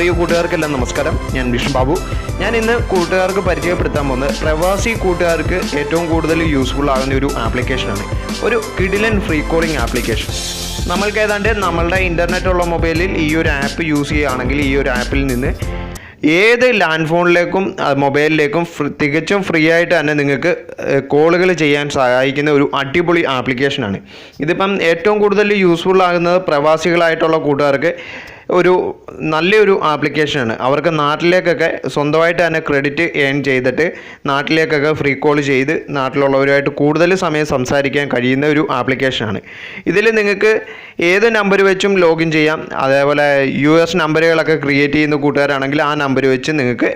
പ്രിയ കൂട്ടുകാർക്കെല്ലാം നമസ്കാരം. ഞാൻ വിഷ്ണു ബാബു. ഞാൻ ഇന്ന് കൂട്ടുകാർക്ക് പരിചയപ്പെടുത്താൻ പോകുന്നത് പ്രവാസി കൂട്ടുകാർക്ക് ഏറ്റവും കൂടുതൽ യൂസ്ഫുൾ ആകുന്ന ഒരു ആപ്ലിക്കേഷനാണ് ഒരു കിഡിലൻ ഫ്രീ കോളിംഗ് ആപ്ലിക്കേഷൻ നമ്മൾക്ക് ഏതാണ്ട് നമ്മളുടെ ഇന്റർനെറ്റ് ഉള്ള മൊബൈലിൽ ഈ ഒരു ആപ്പ് യൂസ് ചെയ്യുകയാണെങ്കിൽ ഈ ഒരു ആപ്പിൽ നിന്ന് ഏത് ലാൻഡ് ഫോണിലേക്കും മൊബൈലിലേക്കും തികച്ചും ഫ്രീ ആയിട്ട് തന്നെ നിങ്ങൾക്ക് കോളുകൾ ചെയ്യാൻ സഹായിക്കുന്ന ഒരു അടിപൊളി ആപ്ലിക്കേഷനാണ് ഇതിപ്പം ഏറ്റവും കൂടുതൽ യൂസ്ഫുൾ ആകുന്നത് പ്രവാസികളായിട്ടുള്ള കൂട്ടുകാർക്ക് ഒരു നല്ലൊരു ആപ്ലിക്കേഷനാണ്. അവർക്ക് നാട്ടിലേക്കൊക്കെ സ്വന്തമായിട്ട് തന്നെ ക്രെഡിറ്റ് ഏൺ ചെയ്തിട്ട് നാട്ടിലേക്കൊക്കെ ഫ്രീ കോൾ ചെയ്ത് നാട്ടിലുള്ളവരുമായിട്ട് കൂടുതൽ സമയം സംസാരിക്കാൻ കഴിയുന്ന ഒരു ആപ്ലിക്കേഷനാണ്. ഇതിൽ നിങ്ങൾക്ക് ഏത് നമ്പർ വെച്ചും ലോഗിൻ ചെയ്യാം. അതേപോലെ യു എസ് നമ്പറുകളൊക്കെ ക്രിയേറ്റ് ചെയ്യുന്ന കൂട്ടുകാരാണെങ്കിൽ ആ നമ്പർ വെച്ച് നിങ്ങൾക്ക്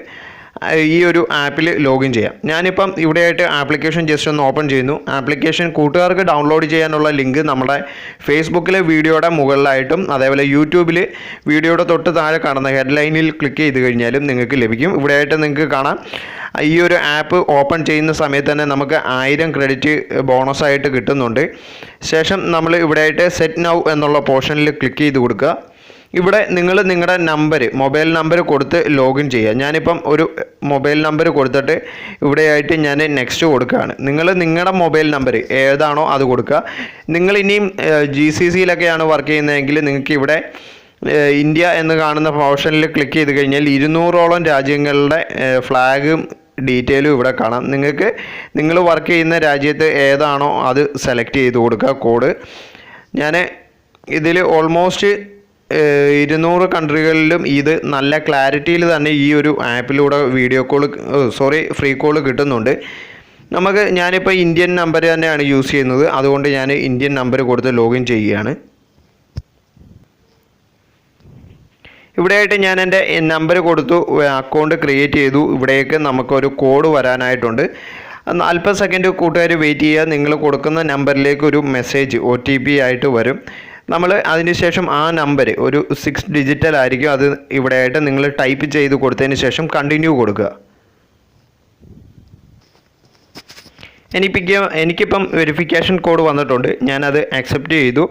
ഈ ഒരു ആപ്പിൽ ലോഗിൻ ചെയ്യാം. ഞാനിപ്പം ഇവിടെയായിട്ട് ആപ്ലിക്കേഷൻ ജസ്റ്റ് ഒന്ന് ഓപ്പൺ ചെയ്യുന്നു. ആപ്ലിക്കേഷൻ കൂട്ടുകാർക്ക് ഡൗൺലോഡ് ചെയ്യാനുള്ള ലിങ്ക് നമ്മുടെ ഫേസ്ബുക്കിലെ വീഡിയോയുടെ മുകളിലായിട്ടും അതേപോലെ യൂട്യൂബിൽ വീഡിയോയുടെ തൊട്ട് താഴെ കാണുന്ന ഹെഡ്ലൈനിൽ ക്ലിക്ക് ചെയ്ത് കഴിഞ്ഞാലും നിങ്ങൾക്ക് ലഭിക്കും. ഇവിടെയായിട്ട് നിങ്ങൾക്ക് കാണാം. ഈ ഒരു ആപ്പ് ഓപ്പൺ ചെയ്യുന്ന സമയത്ത് തന്നെ നമുക്ക് ആയിരം ക്രെഡിറ്റ് ബോണസായിട്ട് കിട്ടുന്നുണ്ട്. ശേഷം നമ്മൾ ഇവിടെയായിട്ട് സെറ്റ് നൗ എന്നുള്ള പോർഷനിൽ ക്ലിക്ക് ചെയ്ത് കൊടുക്കുക. ഇവിടെ നിങ്ങൾ നിങ്ങളുടെ നമ്പർ മൊബൈൽ നമ്പർ കൊടുത്ത് ലോഗിൻ ചെയ്യുക. ഞാനിപ്പം ഒരു മൊബൈൽ നമ്പർ കൊടുത്തിട്ട് ഇവിടെയായിട്ട് ഞാൻ നെക്സ്റ്റ് കൊടുക്കുകയാണ്. നിങ്ങൾ നിങ്ങളുടെ മൊബൈൽ നമ്പർ ഏതാണോ അത് കൊടുക്കുക. നിങ്ങൾ ഇനിയും ജി സി സിയിലൊക്കെയാണ് വർക്ക് ചെയ്യുന്നതെങ്കിൽ നിങ്ങൾക്ക് ഇവിടെ ഇന്ത്യ എന്ന് കാണുന്ന ഓപ്ഷനിൽ ക്ലിക്ക് ചെയ്ത് കഴിഞ്ഞാൽ ഇരുന്നൂറോളം രാജ്യങ്ങളുടെ ഫ്ലാഗും ഡീറ്റെയിലും ഇവിടെ കാണാം. നിങ്ങൾക്ക് നിങ്ങൾ വർക്ക് ചെയ്യുന്ന രാജ്യത്ത് ഏതാണോ അത് സെലക്ട് ചെയ്ത് കൊടുക്കുക. കോഡ് ഞാൻ ഇതിൽ ഓൾമോസ്റ്റ് ഇരുന്നൂറ് കൺട്രികളിലും ഇത് നല്ല ക്ലാരിറ്റിയിൽ തന്നെ ഈ ഒരു ആപ്പിലൂടെ video call sorry free call കിട്ടുന്നുണ്ട്. നമുക്ക് ഞാനിപ്പോൾ ഇന്ത്യൻ നമ്പർ തന്നെയാണ് യൂസ് ചെയ്യുന്നത്. അതുകൊണ്ട് ഞാൻ ഇന്ത്യൻ നമ്പർ കൊടുത്ത് ലോഗിൻ ചെയ്യുകയാണ്. ഇവിടെയായിട്ട് ഞാൻ എന്റെ നമ്പർ കൊടുത്തു അക്കൗണ്ട് ക്രിയേറ്റ് ചെയ്തു. ഇവിടേക്ക് നമുക്കൊരു കോഡ് വരാനായിട്ടുണ്ട്. അല്പ സെക്കൻഡ് കൂട്ടുകാർ വെയിറ്റ് ചെയ്യുക. നിങ്ങൾ കൊടുക്കുന്ന നമ്പറിലേക്ക് ഒരു മെസ്സേജ് ഒ ആയിട്ട് വരും. നമ്മൾ അതിനുശേഷം ആ നമ്പർ ഒരു സിക്സ് ഡിജിറ്റൽ ആയിരിക്കും. അത് ഇവിടെയായിട്ട് നിങ്ങൾ ടൈപ്പ് ചെയ്ത് കൊടുത്തതിന് ശേഷം കണ്ടിന്യൂ കൊടുക്കുക. എനിക്കിപ്പം എനിക്കിപ്പം വെരിഫിക്കേഷൻ കോഡ് വന്നിട്ടുണ്ട്. ഞാനത് ആക്സെപ്റ്റ് ചെയ്തു.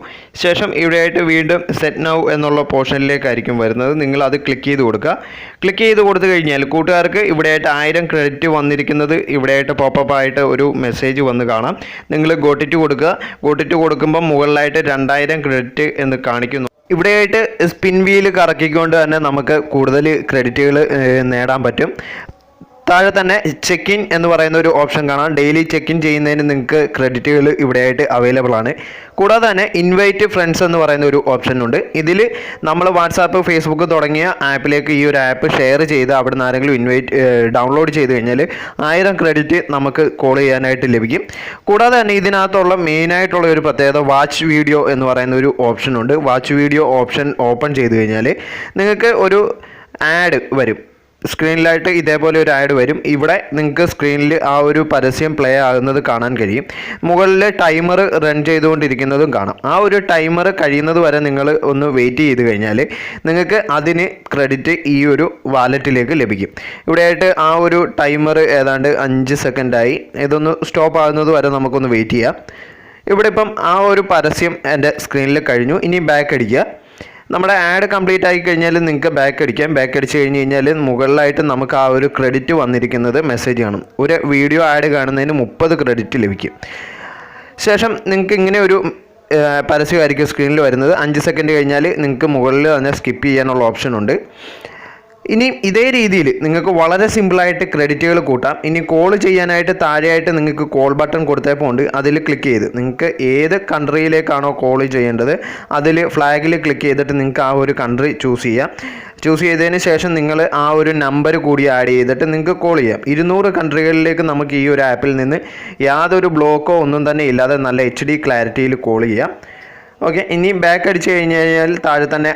ശേഷം ഇവിടെയായിട്ട് വീണ്ടും സെറ്റ് നൗ എന്നുള്ള പോർഷനിലേക്കായിരിക്കും വരുന്നത്. നിങ്ങൾ അത് ക്ലിക്ക് ചെയ്ത് കൊടുക്കുക. ക്ലിക്ക് ചെയ്ത് കൊടുത്തു കഴിഞ്ഞാൽ കൂട്ടുകാർക്ക് ഇവിടെയായിട്ട് ആയിരം ക്രെഡിറ്റ് വന്നിരിക്കുന്നത് ഇവിടെയായിട്ട് പോപ്പപ്പ് ആയിട്ട് ഒരു മെസ്സേജ് വന്ന് കാണാം. നിങ്ങൾ ഗോട്ടിറ്റ് കൊടുക്കുക. ഗോട്ടിറ്റ് കൊടുക്കുമ്പോൾ മുകളിലായിട്ട് രണ്ടായിരം ക്രെഡിറ്റ് എന്ന് കാണിക്കുന്നു. ഇവിടെയായിട്ട് സ്പിൻ വീൽ കറക്കിക്കൊണ്ട് തന്നെ നമുക്ക് കൂടുതൽ ക്രെഡിറ്റുകൾ നേടാൻ പറ്റും. താഴെ തന്നെ ചെക്ക് ഇൻ എന്ന് പറയുന്ന ഒരു ഓപ്ഷൻ കാണാം. ഡെയിലി ചെക്ക് ഇൻ ചെയ്യുന്നതിന് നിങ്ങൾക്ക് ക്രെഡിറ്റുകൾ ഇവിടെയായിട്ട് അവൈലബിൾ ആണ്. കൂടാതെ തന്നെ ഇൻവൈറ്റ് ഫ്രണ്ട്സ് എന്ന് പറയുന്ന ഒരു ഓപ്ഷൻ ഉണ്ട്. ഇതിൽ നമ്മൾ വാട്സാപ്പ് ഫേസ്ബുക്ക് തുടങ്ങിയ ആപ്പിലേക്ക് ഈ ഒരു ആപ്പ് ഷെയർ ചെയ്ത് അവിടെ നിന്ന് ആരെങ്കിലും ഇൻവൈറ്റ് ഡൗൺലോഡ് ചെയ്ത് കഴിഞ്ഞാൽ ആയിരം ക്രെഡിറ്റ് നമുക്ക് കോൾ ചെയ്യാനായിട്ട് ലഭിക്കും. കൂടാതെ തന്നെ ഇതിനകത്തുള്ള മെയിനായിട്ടുള്ള ഒരു പ്രത്യേകത വാച്ച് വീഡിയോ എന്ന് പറയുന്ന ഒരു ഓപ്ഷൻ ഉണ്ട്. വാച്ച് വീഡിയോ ഓപ്ഷൻ ഓപ്പൺ ചെയ്ത് കഴിഞ്ഞാൽ നിങ്ങൾക്ക് ഒരു ആഡ് വരും. സ്ക്രീനിലായിട്ട് ഇതേപോലെ ഒരു ആഡ് വരും. ഇവിടെ നിങ്ങൾക്ക് സ്ക്രീനിൽ ആ ഒരു പരസ്യം പ്ലേ ആകുന്നത് കാണാൻ കഴിയും. മുകളിൽ ടൈമർ റൺ ചെയ്തുകൊണ്ടിരിക്കുന്നതും കാണാം. ആ ഒരു ടൈമർ കഴിയുന്നത് വരെ നിങ്ങൾ ഒന്ന് വെയിറ്റ് ചെയ്ത് കഴിഞ്ഞാൽ നിങ്ങൾക്ക് അതിന് ക്രെഡിറ്റ് ഈ ഒരു വാലറ്റിലേക്ക് ലഭിക്കും. ഇവിടെയായിട്ട് ആ ഒരു ടൈമർ ഏതാണ്ട് അഞ്ച് സെക്കൻഡായി ഇതൊന്ന് സ്റ്റോപ്പ് ആകുന്നത് വരെ നമുക്കൊന്ന് വെയിറ്റ് ചെയ്യാം. ഇവിടെ ഇപ്പം ആ ഒരു പരസ്യം എന്റെ സ്ക്രീനിൽ കഴിഞ്ഞു. ഇനി ബാക്ക് അടിക്കുക. നമ്മുടെ ആഡ് കംപ്ലീറ്റ് ആയി കഴിഞ്ഞാൽ നിങ്ങൾക്ക് ബാക്ക് അടിക്കാം. ബാക്ക് അടിച്ച് കഴിഞ്ഞ് കഴിഞ്ഞാൽ മുകളിലായിട്ട് നമുക്ക് ആ ഒരു ക്രെഡിറ്റ് വന്നിരിക്കുന്നത് മെസ്സേജ് കാണും. ഒരു വീഡിയോ ആഡ് കാണുന്നതിന് മുപ്പത് ക്രെഡിറ്റ് ലഭിക്കും. ശേഷം നിങ്ങൾക്ക് ഇങ്ങനെ ഒരു പരസ്യമായിരിക്കും സ്ക്രീനിൽ വരുന്നത്. അഞ്ച് സെക്കൻഡ് കഴിഞ്ഞാൽ നിങ്ങൾക്ക് മുകളിൽ തന്നെ സ്കിപ്പ് ചെയ്യാനുള്ള ഓപ്ഷൻ ഉണ്ട്. ഇനി ഇതേ രീതിയിൽ നിങ്ങൾക്ക് വളരെ സിമ്പിളായിട്ട് ക്രെഡിറ്റുകൾ കൂട്ടാം. ഇനി കോൾ ചെയ്യാനായിട്ട് താഴെയായിട്ട് നിങ്ങൾക്ക് കോൾ ബട്ടൺ കൊടുത്തപ്പോൾ ഉണ്ട് അതിൽ ക്ലിക്ക് ചെയ്ത് നിങ്ങൾക്ക് ഏത് കൺട്രിയിലേക്കാണോ കോൾ ചെയ്യേണ്ടത് അതിൽ ഫ്ലാഗിൽ ക്ലിക്ക് ചെയ്തിട്ട് നിങ്ങൾക്ക് ആ ഒരു കൺട്രി ചൂസ് ചെയ്യാം. ചൂസ് ചെയ്തതിന് ശേഷം നിങ്ങൾ ആ ഒരു നമ്പർ കൂടി ആഡ് ചെയ്തിട്ട് നിങ്ങൾക്ക് കോൾ ചെയ്യാം. ഇരുന്നൂറ് കൺട്രികളിലേക്ക് നമുക്ക് ഈ ഒരു ആപ്പിൽ നിന്ന് യാതൊരു ബ്ലോക്കോ ഒന്നും തന്നെ ഇല്ലാതെ നല്ല എച്ച് ഡി ക്ലാരിറ്റിയിൽ കോൾ ചെയ്യാം. ഓക്കെ ഇനി ബാക്ക് അടിച്ച് കഴിഞ്ഞ് കഴിഞ്ഞാൽ താഴെ തന്നെ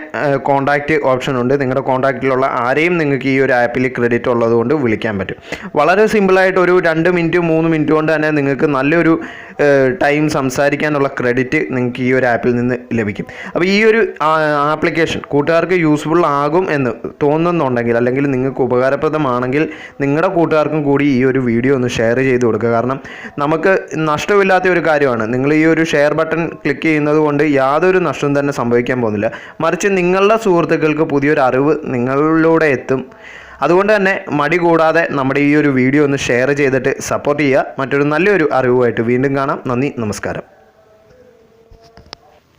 കോൺടാക്റ്റ് ഓപ്ഷൻ ഉണ്ട്. നിങ്ങളുടെ കോൺടാക്റ്റിലുള്ള ആരെയും നിങ്ങൾക്ക് ഈ ഒരു ആപ്പിൽ ക്രെഡിറ്റ് ഉള്ളതുകൊണ്ട് വിളിക്കാൻ പറ്റും. വളരെ സിമ്പിളായിട്ട് ഒരു രണ്ട് മിനിറ്റ് മൂന്ന് മിനിറ്റ് കൊണ്ട് തന്നെ നിങ്ങൾക്ക് നല്ലൊരു ടൈം സംസാരിക്കാനുള്ള ക്രെഡിറ്റ് നിങ്ങൾക്ക് ഈ ഒരു ആപ്പിൽ നിന്ന് ലഭിക്കും. അപ്പോൾ ഈ ഒരു ആപ്ലിക്കേഷൻ കൂട്ടുകാർക്ക് യൂസ്ഫുൾ ആകും എന്ന് തോന്നുന്നുണ്ടെങ്കിൽ അല്ലെങ്കിൽ നിങ്ങൾക്ക് ഉപകാരപ്രദമാണെങ്കിൽ നിങ്ങളുടെ കൂട്ടുകാർക്കും കൂടി ഈ ഒരു വീഡിയോ ഒന്ന് ഷെയർ ചെയ്ത് കൊടുക്കുക. കാരണം നമുക്ക് നഷ്ടമില്ലാത്ത ഒരു കാര്യമാണ്. നിങ്ങൾ ഈ ഒരു ഷെയർ ബട്ടൺ ക്ലിക്ക് ചെയ്യുന്നത് കൊണ്ട് യാതൊരു നഷ്ടവും തന്നെ സംഭവിക്കാൻ പോകുന്നില്ല. മറിച്ച് നിങ്ങളുടെ സുഹൃത്തുക്കൾക്ക് പുതിയൊരു അറിവ് നിങ്ങളിലൂടെ എത്തും. അതുകൊണ്ട് തന്നെ മടി കൂടാതെ നമ്മുടെ ഈ ഒരു വീഡിയോ ഒന്ന് ഷെയർ ചെയ്തിട്ട് സപ്പോർട്ട് ചെയ്യുക. മറ്റൊരു നല്ലൊരു അറിവുമായിട്ട് വീണ്ടും കാണാം. നന്ദി നമസ്കാരം.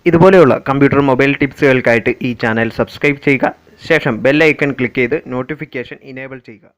ഇതുപോലെയുള്ള കമ്പ്യൂട്ടർ മൊബൈൽ ടിപ്സുകൾക്കായിട്ട് ഈ ചാനൽ സബ്സ്ക്രൈബ് ചെയ്യുക. ശേഷം ബെല്ലൈക്കൺ ക്ലിക്ക് ചെയ്ത് നോട്ടിഫിക്കേഷൻ ഇനേബിൾ ചെയ്യുക.